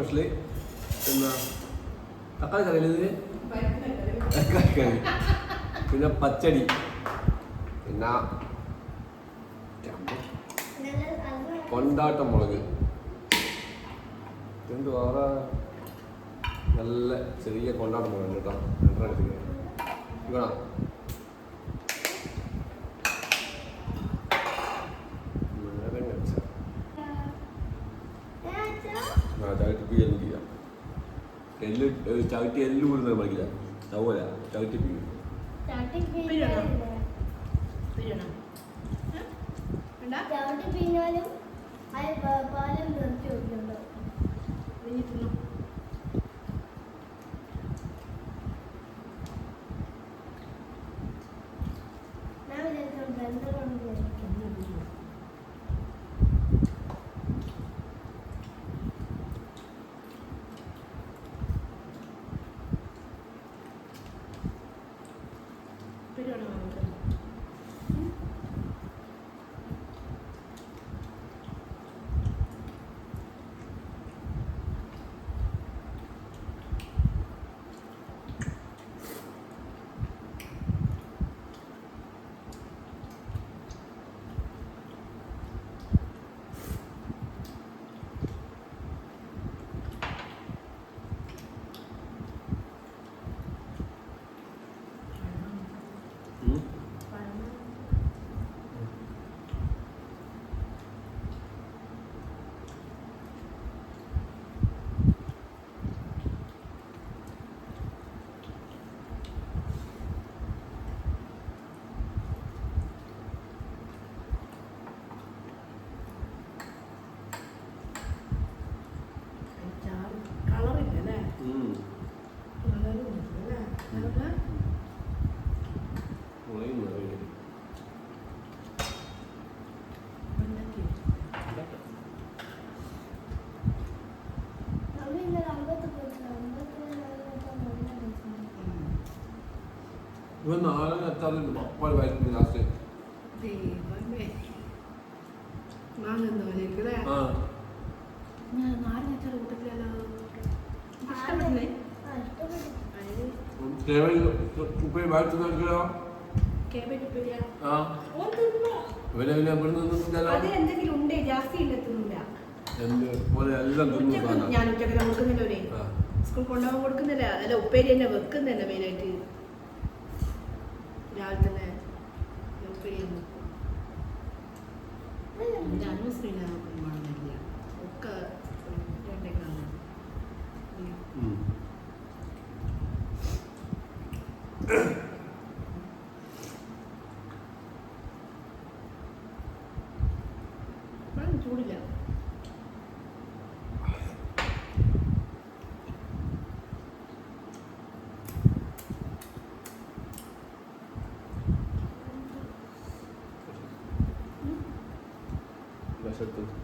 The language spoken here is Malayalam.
സ്പെഷ്യൽ എന്നാ തക്കാളി കറിയില്ല ഇതിന് തക്കാളി കറി. പിന്നെ പച്ചടി. പിന്നെ കൊണ്ടാട്ട മുളക്. എന്ത് വേറെ നല്ല ചെറിയ കൊണ്ടാട്ട മുളക് കേട്ടോ. രണ്ടെണ്ണം എടുത്തിട്ട് ആ ചവിട്ടി എല്ല് ചെയ്യാം എല്ല് ചവിട്ടി എല്ല് കൂടുന്നത് മതിക്കില്ല അതുപോലെ ചവിട്ടി പിഴിയും ആ. ഇഷ്ടപ്പെട്ടു അതിന് കേവൽ ഉപ്പേ വയറ്റുന്നോ കേബേജ് ഉപ്പേരിയാ ആ. ഓൻ തിന്നോ? ഇവനെ പിന്നെ പോലെ എല്ലാം തിന്നു ഞാൻ ഉച്ചയ്ക്ക് കൊടുക്കുന്നില്ല ആ. സ്കൂൾ കൊണ്ടുപോകാൻ കൊടുക്കുന്നില്ല. അല്ല ഉപ്പേരി തന്നെ വെക്കുന്നില്ല മെയിനായിട്ട് രാവിലെ തന്നെ തന്നെ വെക്കും. എന്റെ അനുശ്രീന വേണമെന്നില്ല ഒക്കെ രണ്ടേക്കാണ് ചൂടില്ല. வருஷத்துக்கு